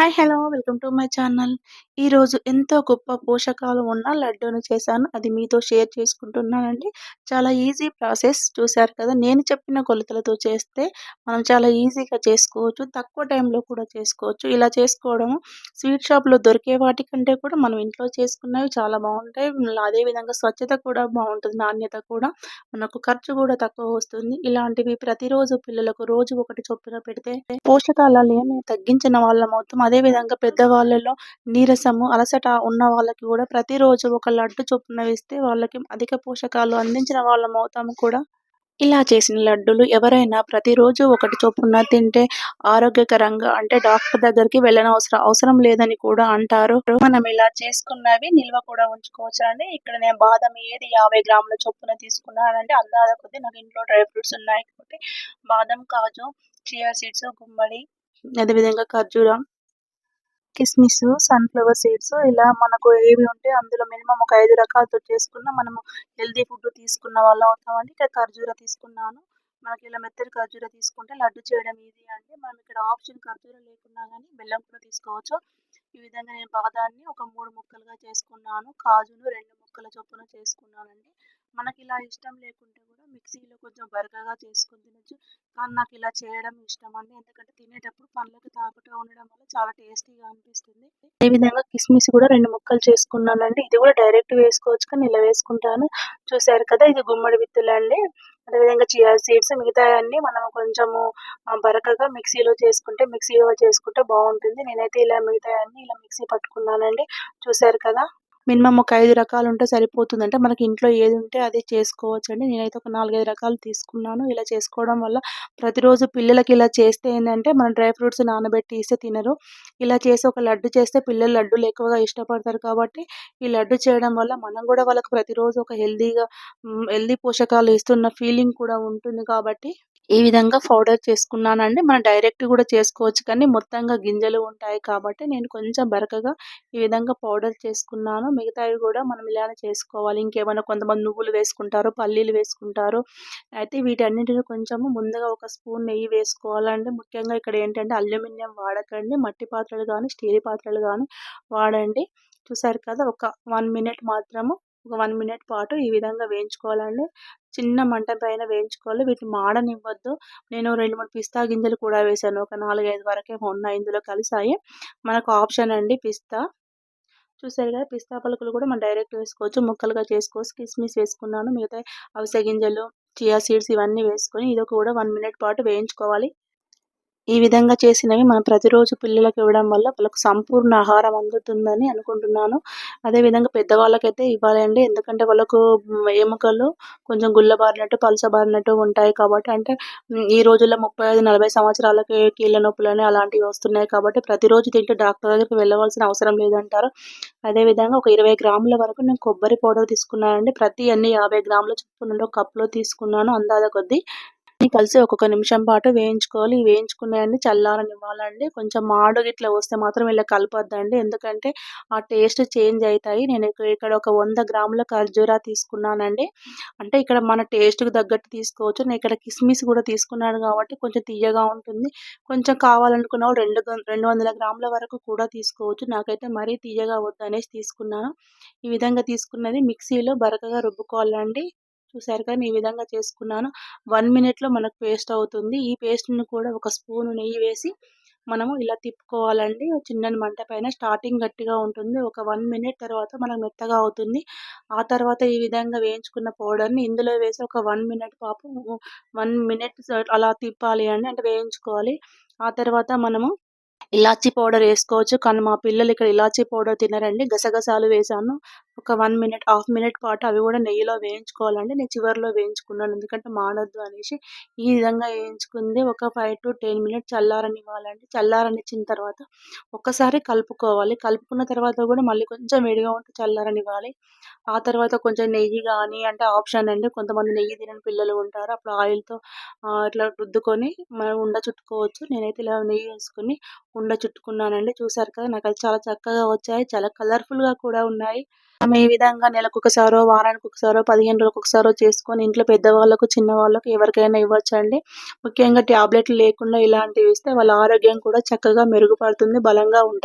Hi hello welcome to my channel ఈరోజు ఎంతో గొప్ప పోషకాలు ఉన్న లడ్డూని చేశాను. అది మీతో షేర్ చేసుకుంటున్నానండి. చాలా ఈజీ ప్రాసెస్ చూశారు కదా. నేను చెప్పిన కొలతలతో చేస్తే మనం చాలా ఈజీగా చేసుకోవచ్చు. తక్కువ టైంలో కూడా చేసుకోవచ్చు. ఇలా చేసుకోవడం స్వీట్ షాప్లో దొరికే వాటికంటే కూడా మనం ఇంట్లో చేసుకున్నవి చాలా బాగుంటాయి. అదేవిధంగా స్వచ్ఛత కూడా బాగుంటుంది. నాణ్యత కూడా మనకు ఖర్చు కూడా తక్కువ వస్తుంది. ఇలాంటివి ప్రతిరోజు పిల్లలకు రోజు ఒకటి చొప్పున పెడితే పోషకాలు ఏమైనా తగ్గించిన వాళ్ళ మొత్తం అదేవిధంగా పెద్దవాళ్ళలో నీరసము అలసట ఉన్న వాళ్ళకి కూడా ప్రతిరోజు ఒక లడ్డు చొప్పున వేస్తే వాళ్ళకి అధిక పోషకాలు అందించిన వాళ్ళం అవుతాము కూడా. ఇలా చేసిన లడ్డూలు ఎవరైనా ప్రతిరోజు ఒకటి చొప్పున తింటే ఆరోగ్యకరంగా అంటే డాక్టర్ దగ్గరికి వెళ్ళనవసరం అవసరం లేదని కూడా అంటారు. మనం ఇలా చేసుకున్నవి నిల్వ కూడా ఉంచుకోవచ్చు అండి. ఇక్కడ నేను బాదం ఏది యాభై గ్రాముల చొప్పున తీసుకున్నానంటే అందాజ కొద్ది నాకు ఇంట్లో డ్రై ఫ్రూట్స్ ఉన్నాయి కాబట్టి బాదం కాజు చియా సీడ్స్ గుమ్మడి అదేవిధంగా ఖర్జూరం కిస్మిస్ సన్ ఫ్లవర్ సీడ్స్ ఇలా మనకు ఏవి ఉంటే అందులో మినిమం ఒక ఐదు రకాలతో చేసుకున్న మనము హెల్దీ ఫుడ్ తీసుకున్న వాళ్ళం అవుతామండి. ఇక్కడ ఖర్జూర తీసుకున్నాను. మనకి ఇలా మెత్తటి ఖర్జూర తీసుకుంటే లడ్డు చేయడం ఈజీ అండి. మనం ఇక్కడ ఆప్షన్ ఖర్జూర లేకున్నా కానీ బెల్లం కూడా తీసుకోవచ్చు. ఈ విధంగా నేను బాదాన్ని ఒక మూడు ముక్కలుగా చేసుకున్నాను. కాజును రెండు ముక్కల చొప్పున చేసుకున్నానండి. మనకి ఇలా ఇష్టం లేకుంటే మిక్సీలో కొంచెం బరకగా చేసుకొని తినొచ్చు. కానీ నాకు ఇలా చేయడం ఇష్టం అండి ఎందుకంటే తినేటప్పుడు పండ్లకు తాకుతూ ఉండడం వల్ల చాలా టేస్టీగా అనిపిస్తుంది. విధంగా కిస్మిస్ కూడా రెండు ముక్కలు చేసుకున్నానండి. ఇది కూడా డైరెక్ట్ వేసుకోవచ్చు కానీ ఇలా వేసుకుంటాను. చూసారు కదా ఇది గుమ్మడి విత్తులు అండి అదేవిధంగా చియా సీడ్స్ మిగతా అన్ని మనం కొంచెము బరకగా మిక్సీలో చేసుకుంటే మిక్సీలో చేసుకుంటే బాగుంటుంది. నేనైతే ఇలా మిగతా అన్ని ఇలా మిక్సీ పట్టుకున్నానండి. చూసారు కదా? మినిమం ఒక ఐదు రకాలు ఉంటే సరిపోతుంది అంటే మనకి ఇంట్లో ఏది ఉంటే అది చేసుకోవచ్చు అండి నేనైతే ఒక నాలుగైదు రకాలు తీసుకున్నాను. ఇలా చేసుకోవడం వల్ల ప్రతిరోజు పిల్లలకి ఇలా చేస్తే ఏంటంటే మన డ్రై ఫ్రూట్స్ నానబెట్టి ఇస్తే తినరు. ఇలా చేసి ఒక లడ్డు చేస్తే పిల్లలు లడ్డూలు ఎక్కువగా ఇష్టపడతారు కాబట్టి ఈ లడ్డు చేయడం వల్ల మనం కూడా వాళ్ళకి ప్రతిరోజు ఒక హెల్దీగా హెల్దీ పోషకాలు ఇస్తున్న ఫీలింగ్ కూడా ఉంటుంది కాబట్టి ఈ విధంగా పౌడర్ చేసుకున్నానండి మనం డైరెక్ట్ కూడా చేసుకోవచ్చు. కానీ మొత్తంగా గింజలు ఉంటాయి కాబట్టి నేను కొంచెం బరకగా ఈ విధంగా పౌడర్ చేసుకున్నాను. మిగతావి కూడా మనం ఇలానే చేసుకోవాలి. ఇంకేమైనా కొంతమంది నువ్వులు వేసుకుంటారు పల్లీలు వేసుకుంటారు. అయితే వీటన్నిటిని కొంచెము ముందుగా ఒక స్పూన్ నెయ్యి వేసుకోవాలండి ముఖ్యంగా ఇక్కడ ఏంటంటే అల్యూమినియం వాడకండి. మట్టి పాత్రలు కానీ స్టీల్ పాత్రలు కానీ వాడండి. చూసారు కదా ఒక వన్ మినిట్ మాత్రము ఒక వన్ మినిట్ పాటు ఈ విధంగా వేయించుకోవాలండి. చిన్న మంట పైన వేయించుకోవాలి. వీటిని మాడనివ్వద్దు. నేను రెండు మూడు పిస్తా గింజలు కూడా వేసాను. ఒక నాలుగైదు వరకే ఉన్నాయి ఇందులో కలిసాయి. మనకు ఆప్షన్ అండి పిస్తా. చూసారు కదా పిస్తా పలుకులు కూడా మనం డైరెక్ట్ వేసుకోవచ్చు. ముక్కలుగా చేసుకోవచ్చు. కిస్మిస్ వేసుకున్నాను. మిగతా అవిసె గింజలు చియా సీడ్స్ ఇవన్నీ వేసుకొని ఇది కూడా వన్ మినిట్ పాటు వేయించుకోవాలి. ఈ విధంగా చేసినవి మనం ప్రతిరోజు పిల్లలకు ఇవ్వడం వల్ల వాళ్ళకు సంపూర్ణ ఆహారం అందుతుందని అనుకుంటున్నాను. అదేవిధంగా పెద్దవాళ్ళకైతే ఇవ్వాలండి. ఎందుకంటే వాళ్ళకు ఎముకలు కొంచెం గుల్లబారినట్టు పలసబారినట్టు ఉంటాయి కాబట్టి అంటే ఈ రోజుల్లో ముప్పై ఐదు నలభై సంవత్సరాలకి కీళ్ళ నొప్పులని అలాంటివి వస్తున్నాయి కాబట్టి ప్రతిరోజు తింటే డాక్టర్ దగ్గరికి వెళ్ళవలసిన అవసరం లేదంటారు. అదేవిధంగా ఒక ఇరవై గ్రాముల వరకు నేను కొబ్బరి పౌడర్ తీసుకున్నానండి. ప్రతి అన్ని యాభై గ్రాముల చొప్పున ఒక కప్లో తీసుకున్నాను. అందాద కొద్దీ కలిసి ఒక్కొక్క నిమిషం పాటు వేయించుకోవాలి. వేయించుకున్నాయండి చల్లారనివ్వాలండి. కొంచెం మాడు ఇట్లా వస్తే మాత్రం ఇలా కలపొద్దండి. ఎందుకంటే ఆ టేస్ట్ చేంజ్ అవుతాయి నేను ఇక్కడ ఒక వంద గ్రాముల ఖర్జూరా తీసుకున్నానండి. అంటే ఇక్కడ మన టేస్ట్కి తగ్గట్టు తీసుకోవచ్చు. నేను ఇక్కడ కిస్మిస్ కూడా తీసుకున్నాను కాబట్టి కొంచెం తీయగా ఉంటుంది. కొంచెం కావాలనుకున్న రెండు రెండు వందల గ్రాముల వరకు కూడా తీసుకోవచ్చు. నాకైతే మరీ తీయగా వద్దు అనేసి తీసుకున్నాను. ఈ విధంగా తీసుకున్నది మిక్సీలో బరకగా రుబ్బుకోవాలండి. చూసారు కానీ ఈ విధంగా చేసుకున్నాను. వన్ మినిట్లో మనకు పేస్ట్ అవుతుంది. ఈ పేస్ట్ని కూడా ఒక స్పూన్ నెయ్యి వేసి మనము ఇలా తిప్పుకోవాలండి. చిన్న మంట పైన స్టార్టింగ్ గట్టిగా ఉంటుంది. ఒక వన్ మినిట్ తర్వాత మనకు మెత్తగా అవుతుంది. ఆ తర్వాత ఈ విధంగా వేయించుకున్న పౌడర్ని ఇందులో వేసి ఒక వన్ మినిట్ పాపు వన్ మినిట్ అలా తిప్పాలి అండి. అంటే వేయించుకోవాలి. ఆ తర్వాత మనము ఇలాచీ పౌడర్ వేసుకోవచ్చు. కానీ మా పిల్లలు ఇక్కడ ఇలాచీ పౌడర్ తినరండి. గసగసాలు వేసాను. ఒక వన్ మినిట్ హాఫ్ మినిట్ పాటు అవి కూడా నెయ్యిలో వేయించుకోవాలండి. నేను చివరిలో వేయించుకున్నాను. ఎందుకంటే మాడొద్దు అనేసి ఈ విధంగా వేయించుకుంది. ఒక ఫైవ్ టు టెన్ మినిట్ చల్లారనివ్వాలండి. చల్లారనిచ్చిన తర్వాత ఒక్కసారి కలుపుకోవాలి. కలుపుకున్న తర్వాత కూడా మళ్ళీ కొంచెం వేడిగా ఉంటే చల్లారనివ్వాలి. ఆ తర్వాత కొంచెం నెయ్యి కానీ అంటే ఆప్షన్ అండి. కొంతమంది నెయ్యి తినని పిల్లలు ఉంటారు. అప్పుడు ఆయిల్తో ఇట్లా రుద్దుకొని మనం ఉండ చుట్టుకోవచ్చు. నేనైతే ఇలా నెయ్యి వేసుకొని ఉండ చుట్టుకున్నానండి. చూసారు కదా నాకు అది చాలా చక్కగా వచ్చాయి. చాలా కలర్ఫుల్గా కూడా ఉన్నాయి. మనం ఈ విధంగా నెలకొకసారో వారానికి ఒకసారో పదిహేను రోజులకు ఒకసారో చేసుకొని ఇంట్లో పెద్దవాళ్ళకు చిన్నవాళ్ళకు ఎవరికైనా ఇవ్వచ్చండి. ముఖ్యంగా టాబ్లెట్లు లేకుండా ఇలాంటివి ఇస్తే వాళ్ళ ఆరోగ్యం కూడా చక్కగా మెరుగుపడుతుంది బలంగా ఉంటారు.